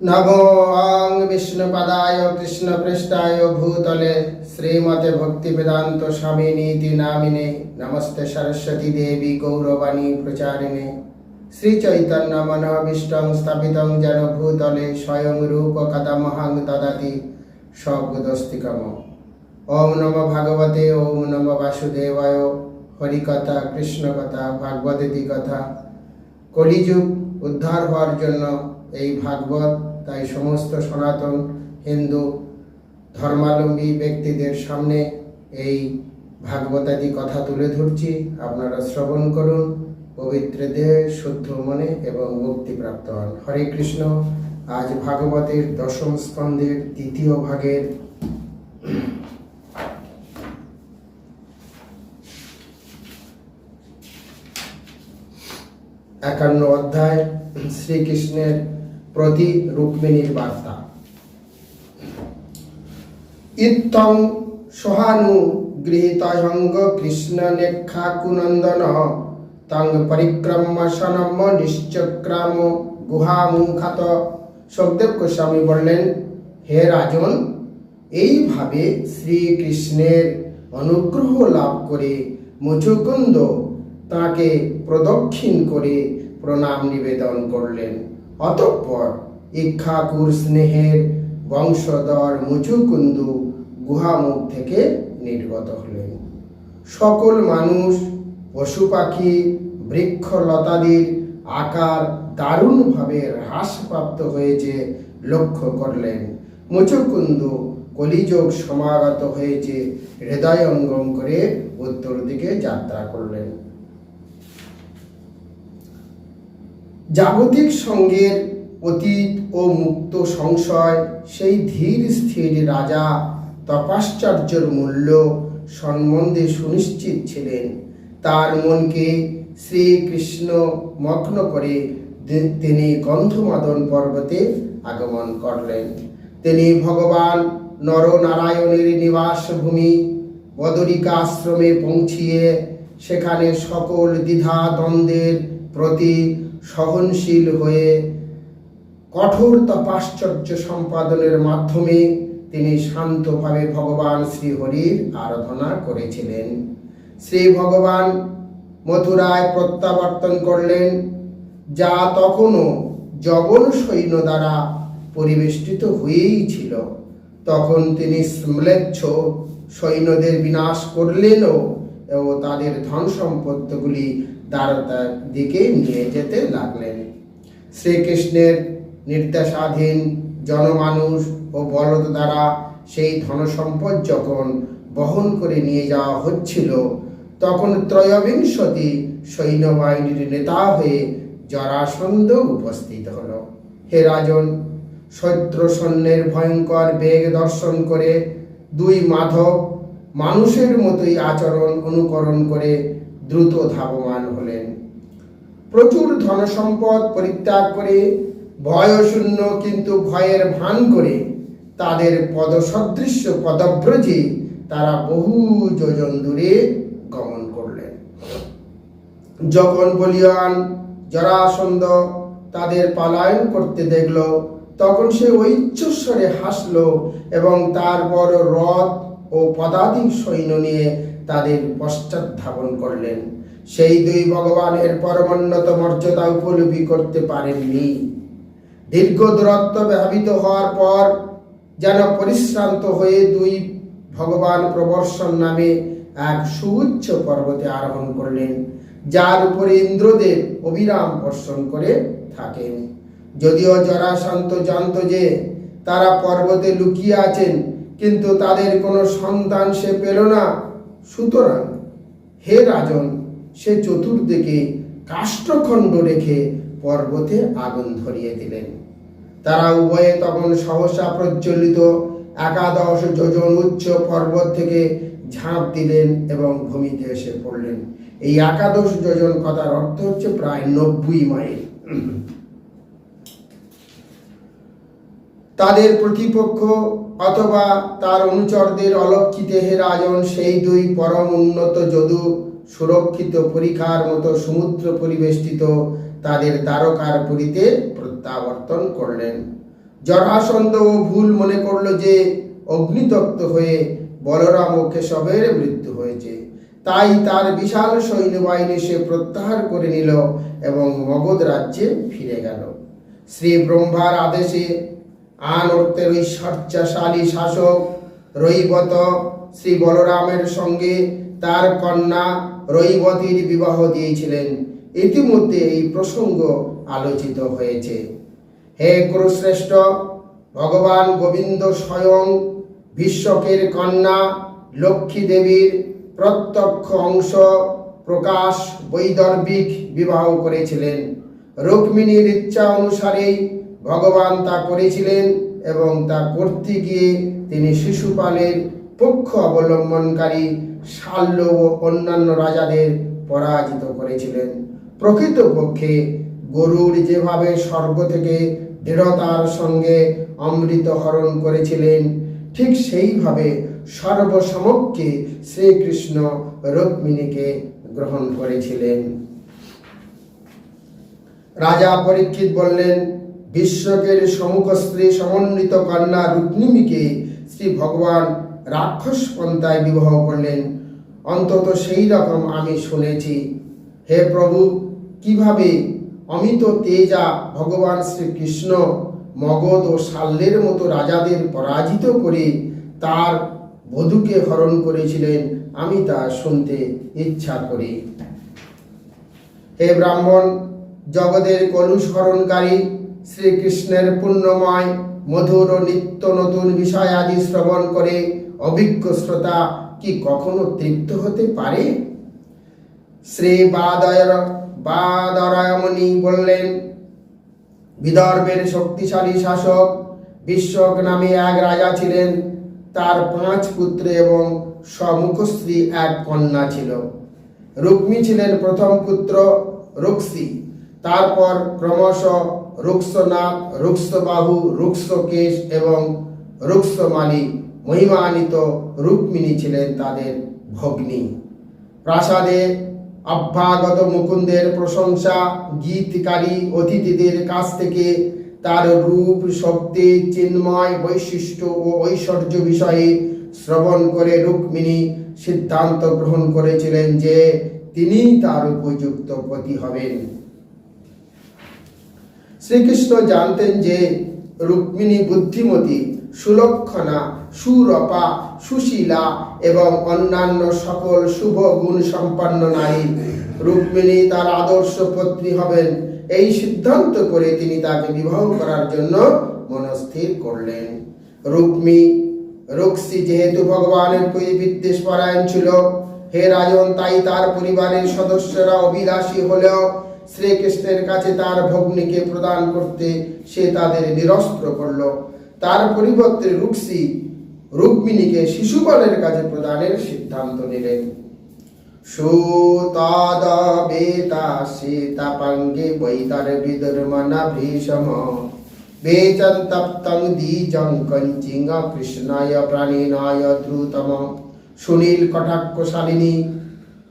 নমো অং বিষ্ণুপদায় কৃষ্ণপৃষ্ঠায় ভূতলে শ্রীমতে ভক্তি বেদান্ত স্বামী নীতি নামিনে নমস্তে সরস্বতী দেবী গৌরবাণী প্রচারিণে শ্রী চৈতন্য স্থাপিতং যেন ভূতলে স্বয়ং রূপ কদমহং দদাতি সবুদস্তিকম ওম নম ভাগবতে ওম নম বাসুদেবায় হরিকথা কৃষ্ণকথা ভাগবতী কথা কলিযুগ উদ্ধার হওয়ার জন্য এই ভাগবত, তাই সমস্ত সনাতন, হিন্দু, ধর্মাবলম্বী ব্যক্তিদের সামনে এই ভাগবতাদি কথা তুলে ধরছি। আপনারা শ্রবণ করুন, পবিত্র দেহে শুদ্ধ মনে এবং মুক্তিপ্রাপ্ত হন। হরে কৃষ্ণ। আজ ভাগবতের দশম স্কন্ধের দ্বিতীয় ভাগের একান্ন অধ্যায় শ্রীকৃষ্ণের প্রতি রুক্মিণীর বার্তা। ইত্থং সহানু গৃহীতয়ঙ্গ কৃষ্ণ নেক্ষা কুনন্দন, তং পরিক্রম সনম নিশ্চক্রাম গুহামুখাত। সুখদেব গোস্বামী বললেন, হে রাজন, এইভাবে শ্রীকৃষ্ণের অনুগ্রহ লাভ করে মুচুকুন্দ তাকে প্রদক্ষিণ করে প্রণাম নিবেদন করলেন। অতঃপর ইক্ষাকুর স্নেহের বংশধর মুচুকুন্দু গুহামুখ থেকে নির্গত হলেন। সকল মানুষ, পশু পাখি, বৃক্ষ লতাদির আকার দারুণভাবে হ্রাসপ্রাপ্ত হয়েছে লক্ষ্য করলেন। মুচুকুন্দু কলিযোগ সমাগত হয়েছে, হৃদয়ঙ্গম করে উত্তর দিকে যাত্রা করলেন। জাগতিক সঙ্গের অতীত ও মুক্ত সংশয়, সেই ধীর স্থির রাজা তপাশ্চর্যের মূল্য সম্বন্ধে সুনিশ্চিত ছিলেন। তার মনকে শ্রীকৃষ্ণ মগ্ন করে তিনি গন্ধমাদন পর্বতে আগমন করলেন। তিনি ভগবান নরনারায়ণের নিবাস ভূমি বদরিকা আশ্রমে পৌঁছিয়ে সেখানে সকল দ্বিধা দ্বন্দ্বের প্রতি সহনশীল হয়ে কঠোর তপাশ্চর্য সম্পাদনের মাধ্যমে তিনি শান্তভাবে ভগবান শ্রীহরির আরাধনা করেছিলেন। শ্রী ভগবান মথুরায় প্রত্যাবর্তন করলেন, যা তখনও জবন সৈন্য দ্বারা পরিবেষ্টিত হয়েই ছিল। তখন তিনি স্ম্লেচ্ছ সৈন্যদের বিনাশ করলেনও ও তাদের ধন সম্পত্তিগুলি দ্বারতার দিকে নিয়ে যেতে লাগলেন। শ্রীকৃষ্ণের নির্দেশাধীন জনমানুষ ও বলদ দ্বারা সেই ধনসম্পদ যখন বহন করে নিয়ে যাওয়া হচ্ছিল, তখন ত্রয়োবিংশতি সৈন্যবাহিনীর নেতা হয়ে জরাসন্ধ উপস্থিত হল। হে রাজন সৈত্র সৈন্যের ভয়ঙ্কর বেগ দর্শন করে দুই মাধব মানুষের মতোই আচরণ অনুকরণ করে দ্রুত ধাবমান হলেন। প্রচুর ধনসম্পদ পরিত্যাগ করে ভয়শূন্য কিন্তু ভয়ের ভান করে তাদের পদসদৃশ্য পদব্রজে তারা বহু যোজন দূরে গমন করলেন। যখন বলিয়ান জরাসন্ধ তাদের পালায়ন করতে দেখল, তখন সে ঐচ্ছস্বরে হাসল এবং তারপর রথ ও পদাতিক সৈন্য নিয়ে তাদের পশ্চাৎ ধাবন করলেন। সেই দুই ভগবানের পরমোন্নত মর্যাদা উপলব্ধি করতে পারেননি। দীর্ঘ দূরত্ব ব্যবহৃত হওয়ার পর যেন পরিশ্রান্ত হয়ে দুই ভগবান প্রবর্ষণ নামে এক সুউচ্চ পর্বতে আরোহণ করলেন, যার উপরে ইন্দ্রদেব অবিরাম বর্ষণ করে থাকেন। যদিও জরাশান্ত জানত যে তারা পর্বতে লুকিয়ে আছেন, কিন্তু তাদের কোনো সন্তান সে পেল না। সুতরাং হে রাজন, সে চতুর্দিকে কাষ্ঠখণ্ড রেখে পর্বতে আগুন ধরিয়ে দিলেন। তারা উভয়ে তখন সহসা প্রজ্বলিত একাদশ যোজন উচ্চ পর্বত থেকে ঝাঁপ দিলেন এবং ভূমিতে এসে পড়লেন। এই একাদশ যোজন কথার অর্থ হচ্ছে প্রায় নব্বই মাইল। তাদের প্রতিপক্ষ অথবা তার অনুচরদের অলক্ষিতে হে রাজন, সেই দুই পরম উন্নত যদু সুরক্ষিত পরীক্ষার মতো সমুদ্র পরিবেষ্টিত তাদের দ্বারকার পুরীতে প্রত্যাবর্তন করলেন। জরাসন্ধ ও ভুল মনে করল যে অগ্নিদগ্ধ হয়ে বলরাম ও কেশবের মৃত্যু হয়েছে। তাই তার বিশাল সৈন্যবাহিনী সে প্রত্যাহার করে নিল এবং মগধ রাজ্যে ফিরে গেল। শ্রী ব্রহ্মার আদেশে আন অর্থের ওই শয্যাশালী শাসক রৈবত শ্রী বলরামের সঙ্গে তার কন্যা রৈবতীর বিবাহ দিয়েছিলেন। ইতিমধ্যে এই প্রসঙ্গ আলোচিত হয়েছে। হে কুরুশ্রেষ্ঠ ভগবান গোবিন্দ স্বয়ং বিশ্বকের কন্যা লক্ষ্মী দেবীর প্রত্যক্ষ অংশ প্রকাশ বৈদর্ভিক বিবাহ করেছিলেন। রুক্মিণীর ইচ্ছা অনুসারেই ভগবান তা করেছিলেন এবং তা করতে গিয়ে তিনি শিশুপালের পক্ষ অবলম্বনকারী শাল্য ও অন্যান্য রাজাদের পরাজিত করেছিলেন। প্রকৃতপক্ষে গরুর যেভাবে স্বর্গ থেকে দৃঢ়তার সঙ্গে অমৃত হরণ করেছিলেন, ঠিক সেইভাবে সর্বসমক্ষে শ্রীকৃষ্ণ রুক্মিণীকে গ্রহণ করেছিলেন। রাজা পরীক্ষিত বললেন বিশ্বকের সমুখস্ত্রী সমন্বিত কন্যা রুক্মিণীকে শ্রী ভগবান রাক্ষস পন্থায় বিবাহ করলেন। অন্তত সেই রকম আমি শুনেছি। হে প্রভু, কীভাবে অমিত তেজা ভগবান শ্রীকৃষ্ণ মগধ ও শাল্যের মতো রাজাদের পরাজিত করে তার বধূকে হরণ করেছিলেন, আমি তা শুনতে ইচ্ছা করি। হে ব্রাহ্মণ, জগতের কলুষ হরণকারী শ্রীকৃষ্ণের পুণ্যময়, মধুর ও নিত্য নতুন বিষয় আদি শ্রবণ করে অভিজ্ঞ শ্রোতা কি কখনো তৃপ্ত হতে পারে? শ্রী বাদয় বাদরায়মণি বললেন, বিদর্ভের শক্তিশালী শাসক বিশ্বক নামে এক রাজা ছিলেন। তার পাঁচ পুত্র এবং সমুখশ্রী এক কন্যা ছিল। রুক্মী ছিলেন প্রথম পুত্র রুক্সি। তারপর ক্রমশ রুক্সনাথ রুক্সবাহু, রুক্সকেশ এবং রুক্সমালি মহিমান্বিত রুক্মিণী ছিলেন তাদের ভগ্নী। প্রাসাদে অভ্যাগত মুকুন্দের প্রশংসা, গীতকারী অতিথিদের কাছ থেকে তার রূপ, শক্তি, চিন্ময় বৈশিষ্ট্য ও ঐশ্বর্য বিষয়ে শ্রবণ করে রুক্মিণী সিদ্ধান্ত গ্রহণ করেছিলেন যে তিনি তার উপযুক্ত পতি হবেন। শ্রীকৃষ্ণ জানতেন যে রুক্মিণী বুদ্ধিমতী, সুলক্ষণা, সুরপা, সুশীলা এবং অন্যান্য সকল শুভ গুণ সম্পন্ন নারী। রুক্মিণী তার আদর্শ পত্নী হবেন। এই সিদ্ধান্ত করে তিনি তাকে বিবাহ করার জন্য মনস্থির করলেন। রুক্মী, রুক্সি যেহেতু ভগবানের প্রতি বিদ্বেষ পরায়ণ ছিল, হে রাজন, তাই তার পরিবারের সদস্যরা অভিলাষী হলেও শ্রীকৃষ্ণের কাছে তার ভগ্নীকে প্রদান করতে সে তাদের নিরস্ত্র করল। তার পরিবর্তে রুক্সি রুক্মিণীকে শিশুপালের কাছে প্রদানের সিদ্ধান্ত নিলেন। কৃষ্ণায় প্রাণীনায় দ্রুতম। সুনীল কটাক্ষশালিনী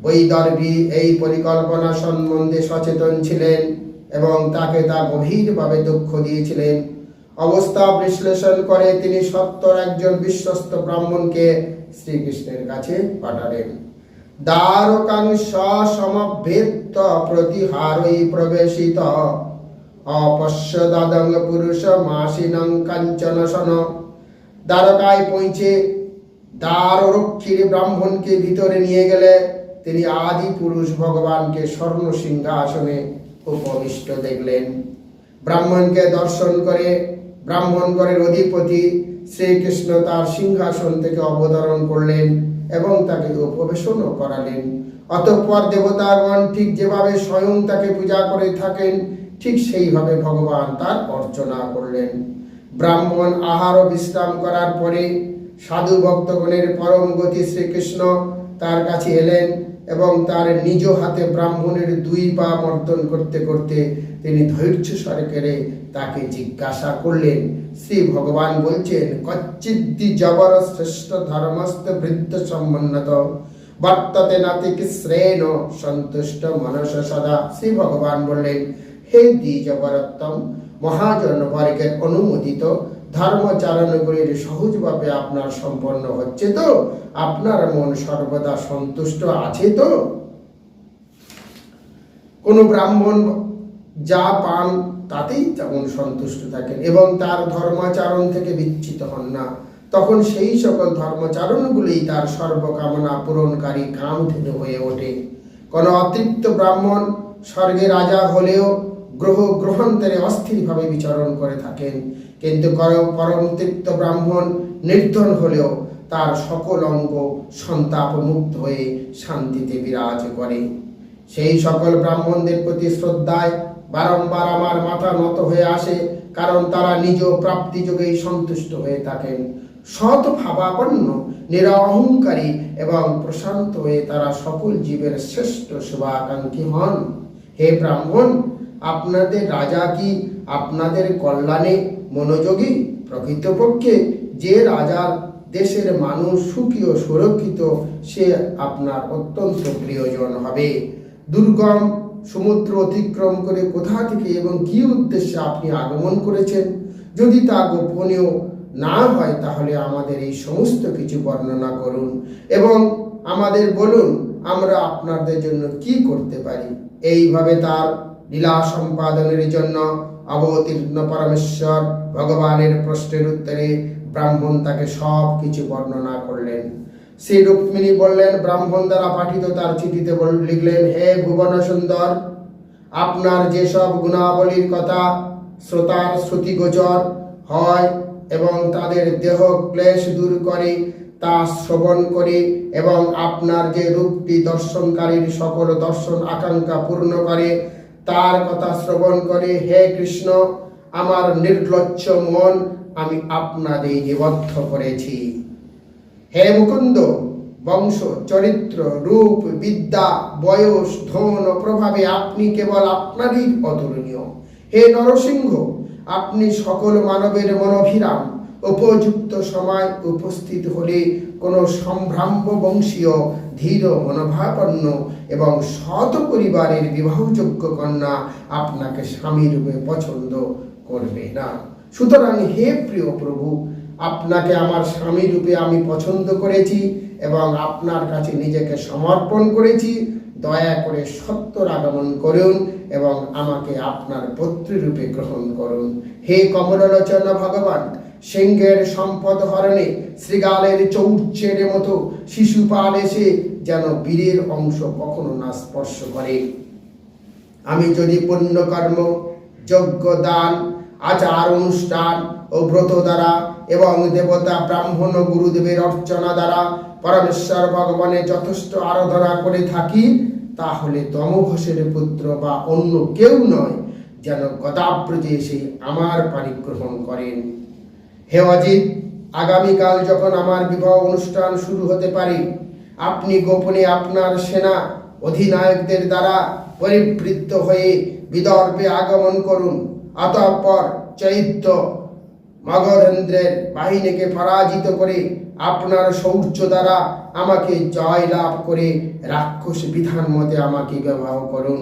বৈদর্ভী এই পরিকল্পনা সম্বন্ধে সচেতন ছিলেন এবং তাকে তা গভীরভাবে দুঃখ দিয়েছিলেন। অবস্থা বিশ্লেষণ করে তিনি সত্তর একজন বিশ্বস্ত ব্রাহ্মণকে শ্রীকৃষ্ণের কাছে পাঠালেন। দ্বারকাং সমভেত্ত প্রতিহারই প্রবেশিত। অপশ্য পুরুষ মাসিনং কাঞ্চন সন দ্বারকায় পৌঁছে দ্বাররক্ষীর ব্রাহ্মণকে ভিতরে নিয়ে গেলে তিনি আদি পুরুষ ভগবানকে স্বর্ণ সিংহাসনে উপবিষ্ট দেখলেন। ব্রাহ্মণকে দর্শন করে ব্রাহ্মণগড়ের অধিপতি শ্রীকৃষ্ণ তার সিংহাসন থেকে অবতরণ করলেন এবং তাকে উপবেশনও করালেন। অতঃপর দেবতাগণ ঠিক যেভাবে স্বয়ং তাকে পূজা করে থাকেন, ঠিক সেইভাবে ভগবান তার অর্চনা করলেন। ব্রাহ্মণ আহার ও বিশ্রাম করার পরে সাধু ভক্তগণের পরম গতি শ্রীকৃষ্ণ তার কাছে এলেন। এবং তার নিজ হাতে ব্রাহ্মণের দুই পা মর্দন করতে করতে তিনি ধৈর্য সরকারে তাকে জিজ্ঞাসা করলেন, শ্রী ভগবান বলছেন কচ্চিদ্দি জবর শ্রেষ্ঠ ধর্মস্থ বৃদ্ধ সম্বন্নত বর্ততে নাতি শ্রেণ সন্তুষ্ট মনস সদা? শ্রী ভগবান বললেন, হে দ্বিজবরত্তম মহাজন বর্গের অনুমোদিত ধর্মচারণগুলির সহজভাবে আপনার সম্পন্ন হচ্ছে তো? আপনার মন সর্বদা সন্তুষ্ট আছে তো? কোনো ব্রাহ্মণ যা পান তাতেই তেমন সন্তুষ্ট থাকেন এবং তার ধর্মাচরণ থেকে বিচ্ছিত হন না। তখন সেই সকল ধর্মচারণগুলোই তার সর্বকামনা পূরণকারী কামধেনু হয়ে ওঠে। কোনো অতৃপ্ত ব্রাহ্মণ স্বর্গে রাজা হলেও গ্রহ গ্রহান্তরে অস্থিরভাবে বিচরণ করে থাকেন। কিন্তু পরম তৃপ্ত ব্রাহ্মণ নির্ধন হলেও তার সকল অঙ্গ সন্তাপ মুক্ত হয়ে শান্তিতে বিরাজ করে। সেই সকল ব্রাহ্মণদের প্রতি শ্রদ্ধায় বারংবার আমার মাথা নত হয়ে আসে, কারণ তারা নিজ প্রাপ্তি যোগেই সন্তুষ্ট হয়ে থাকেন। সৎ ভাবাপন্ন, নিরহংকারী এবং প্রশান্ত হয়ে তারা সকল জীবের শ্রেষ্ঠ শুভাকাঙ্ক্ষী হন। হে ব্রাহ্মণ, আপনাদের রাজা কি আপনাদের কল্যাণে মনোযোগী প্রকৃতপক্ষে যে রাজার দেশের মানুষ সুখী ও সুরক্ষিত, সে আপনার অত্যন্ত প্রিয়জন হবে। দুর্গম সমুদ্র অতিক্রম করে কোথা থেকে এবং কি উদ্দেশ্যে আপনি আগমন করেছেন? যদি তা গোপনীয় না হয়, তাহলে আমাদের এই সমস্ত কিছু বর্ণনা করুন এবং আমাদের বলুন, আমরা আপনাদের জন্য কি করতে পারি? এইভাবে তার লীলা সম্পাদনের জন্য অবতীর্ণ পরমেশ্বর ভগবানের প্রশ্নের উত্তরে ব্রাহ্মণ তাকে সব কিছু বর্ণনা করলেন। শ্রী রুক্মিণী বললেন, ব্রাহ্মণ দ্বারা পাঠিত তার চিঠিতে লিখলেন, হে ভুবন সুন্দর, আপনার যেসব গুণাবলীর কথা শ্রোতার শ্রুতিগোচর হয় এবং তাদের দেহ ক্লেশ দূর করে তা শ্রবণ করে এবং আপনার যে রূপটি দর্শনকারীর সকল দর্শন আকাঙ্ক্ষা পূর্ণ করে তার কথা শ্রবণ করে, হে কৃষ্ণ, আমার নির্লজ্জ মন আমি আপনাদের নিবদ্ধ করেছি। হে মুকুন্দ, বংশ, চরিত্র, রূপ, বিদ্যা, বয়স, ধন, প্রভাবে আপনি কেবল আপনারই অতুলনীয়। হে নরসিংহ, আপনি সকল মানবের মনোভিরাম। উপযুক্ত সময় উপস্থিত হলে কোনো সম্ভ্রাম্য বংশীয় ধীর মনোভাবাপন্ন এবং সৎ পরিবারের বিবাহযোগ্য কন্যা আপনাকে স্বামী রূপে পছন্দ করবে না। সুতরাং হে প্রিয় প্রভু, আপনাকে আমার স্বামী রূপে আমি পছন্দ করেছি এবং আপনার কাছে নিজেকে সমর্পণ করেছি। দয়া করে সত্যর আগমন করুন এবং আমাকে আপনার পত্রী রূপে গ্রহণ করুন। হে কমললোচন ভগবান সিংহের সম্পদ হরণে শ্রীগালের চৌর্যের মতো শিশুপাল এসে যেন বীরের অংশ কখনো না স্পর্শ করে। আমি যদি পুণ্যকর্ম, যজ্ঞ দান, আচার অনুষ্ঠান ও ব্রত দ্বারা এবং দেবতা ব্রাহ্মণ ও গুরুদেবের অর্চনা দ্বারা পরমেশ্বর ভগবানের যথেষ্ট আরাধনা করে থাকি, তাহলে তমঘোষের পুত্র বা অন্য কেউ নয় যেন গদাব্রজে এসে আমার পানি গ্রহণ করেন। হে অজিত, আগামীকাল যখন আমার বিবাহ অনুষ্ঠান শুরু হতে পারে, আপনি গোপনে আপনার সেনা অধিনায়কদের দ্বারা পরিবৃত্ত হয়ে বিদর্ভে আগমন করুন। অতঃপর চৈত্য মগধেন্দ্রের বাহিনীকে পরাজিত করে আপনার শৌর্য দ্বারা আমাকে জয় লাভ করে রাক্ষস বিধান মতে আমাকে বিবাহ করুন।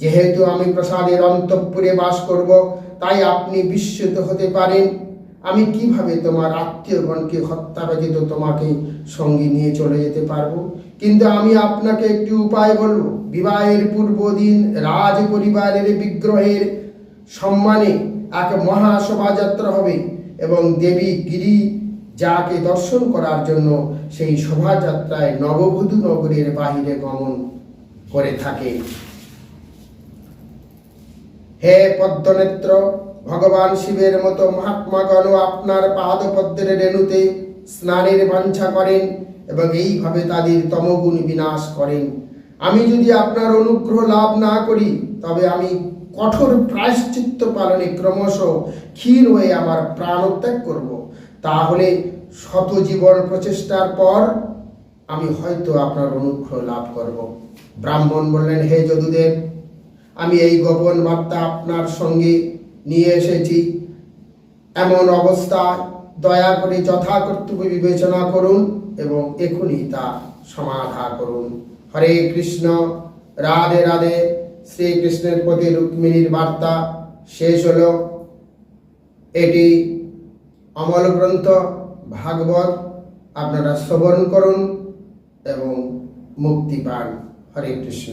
যেহেতু আমি প্রসাদের অন্তঃপুরে বাস করব, তাই আপনি বিস্মিত হতে পারেন। আমি কীভাবে তোমার আত্মীয়গণকে হত্যা ব্যতীত তোমাকে সঙ্গে নিয়ে চলে যেতে পারব? কিন্তু আমি আপনাকে একটি উপায় বলব। বিবাহের পূর্ব দিন রাজ পরিবারের বিগ্রহের সম্মানে এক মহা শোভাযাত্রা হবে এবং দেবী গিরি যাকে দর্শন করার জন্য সেই শোভাযাত্রায় নববধূ নগরীর বাহিরে গমন করে থাকে। হে পদ্মনেত্র ভগবান শিবের মতো মহাত্মাগণ আপনার পাদপদ্মের রেণুতে স্নানের বাঞ্ছা করেন এবং এইভাবে তাদের তমগুণ বিনাশ করেন। আমি যদি আপনার অনুগ্রহ লাভ না করি, তবে আমি কঠোর প্রায়শ্চিত্ত পালনে ক্রমশ ক্ষীণ হয়ে আমার প্রাণত্যাগ করব। তাহলে শত জীবন প্রচেষ্টার পর আমি হয়তো আপনার অনুগ্রহ লাভ করব। ব্রাহ্মণ বললেন, হে যদুদেব, আমি এই গোপন বার্তা আপনার সঙ্গে নিয়ে এসেছি। এমন অবস্থায় দয়া করে যথাকর্তব্য বিবেচনা করুন এবং এখনই তা সমাধা করুন। হরে কৃষ্ণ, রাধে রাধে। শ্রীকৃষ্ণের প্রতি রুক্মিণীর বার্তা শেষ হলো। এটি অমল গ্রন্থ, ভাগবত। আপনারা শ্রবণ করুন এবং মুক্তি পান। হরে কৃষ্ণ।